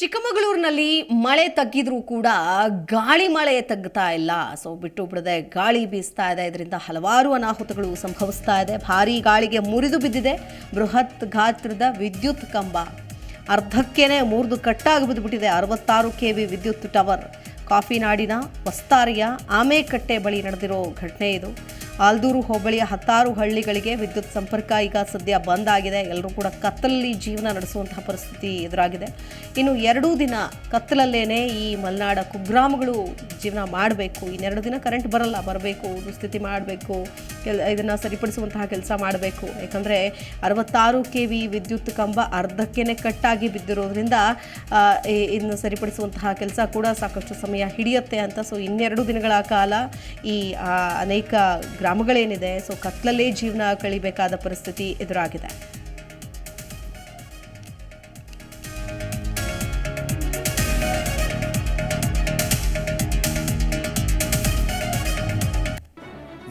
ಚಿಕ್ಕಮಗಳೂರಿನಲ್ಲಿ ಮಳೆ ತಗ್ಗಿದ್ರೂ ಕೂಡ ಗಾಳಿ ಮಳೆ ತಗ್ತಾ ಇಲ್ಲ. ಸೊ ಬಿಟ್ಟು ಬಿಡದೆ ಗಾಳಿ ಬೀಸ್ತಾ ಇದೆ. ಇದರಿಂದ ಹಲವಾರು ಅನಾಹುತಗಳು ಸಂಭವಿಸ್ತಾ ಇದೆ. ಭಾರಿ ಗಾಳಿಗೆ ಮುರಿದು ಬಿದ್ದಿದೆ. ಬೃಹತ್ ಗಾತ್ರದ ವಿದ್ಯುತ್ ಕಂಬ. ಅರ್ಧಕ್ಕೇನೆ ಮುರಿದು ಕಟ್ಟಾಗಿ ಬಿದ್ದುಬಿಟ್ಟಿದೆ ಅರವತ್ತಾರು ಕೆ ವಿ ವಿದ್ಯುತ್ ಟವರ್. ಕಾಫಿನಾಡಿನ ವಸ್ತಾರಿಯ ಆಮೆಕಟ್ಟೆ ಬಳಿ ನಡೆದಿರೋ ಘಟನೆ ಇದು. ಆಲ್ದೂರು ಹೋಬಳಿಯ ಹತ್ತಾರು ಹಳ್ಳಿಗಳಿಗೆ ವಿದ್ಯುತ್ ಸಂಪರ್ಕ ಈಗ ಸದ್ಯ ಬಂದ್ ಆಗಿದೆ. ಎಲ್ಲರೂ ಕೂಡ ಕತ್ತಲಲ್ಲಿ ಜೀವನ ನಡೆಸುವಂತಹ ಪರಿಸ್ಥಿತಿ ಎದುರಾಗಿದೆ. ಇನ್ನು ಎರಡೂ ದಿನ ಕತ್ತಲಲ್ಲೇನೆ ಈ ಮಲೆನಾಡ ಕುಗ್ರಾಮಗಳು ಜೀವನ ಮಾಡಬೇಕು, ಇನ್ನೆರಡು ದಿನ ಕರೆಂಟ್ ಬರಲ್ಲ, ಬರಬೇಕು, ದುಸ್ಥಿತಿ ಮಾಡಬೇಕು, ಕೆಲ, ಇದನ್ನು ಸರಿಪಡಿಸುವಂತಹ ಕೆಲಸ ಮಾಡಬೇಕು. ಯಾಕಂದರೆ ಅರವತ್ತಾರು ಕೆ ವಿ ವಿದ್ಯುತ್ ಕಂಬ ಅರ್ಧಕ್ಕೇ ಕಟ್ಟಾಗಿ ಬಿದ್ದಿರೋದ್ರಿಂದ ಇದನ್ನು ಸರಿಪಡಿಸುವಂತಹ ಕೆಲಸ ಕೂಡ ಸಾಕಷ್ಟು ಸಮಯ ಹಿಡಿಯುತ್ತೆ ಅಂತ. ಸೊ ಇನ್ನೆರಡು ದಿನಗಳ ಕಾಲ ಈ ಅನೇಕ ಗ್ರಾಮಗಳೇನಿದೆ ಸೊ ಕತ್ಲಲ್ಲೇ ಜೀವನ ಕಳಿಬೇಕಾದ ಪರಿಸ್ಥಿತಿ ಎದುರಾಗಿದೆ.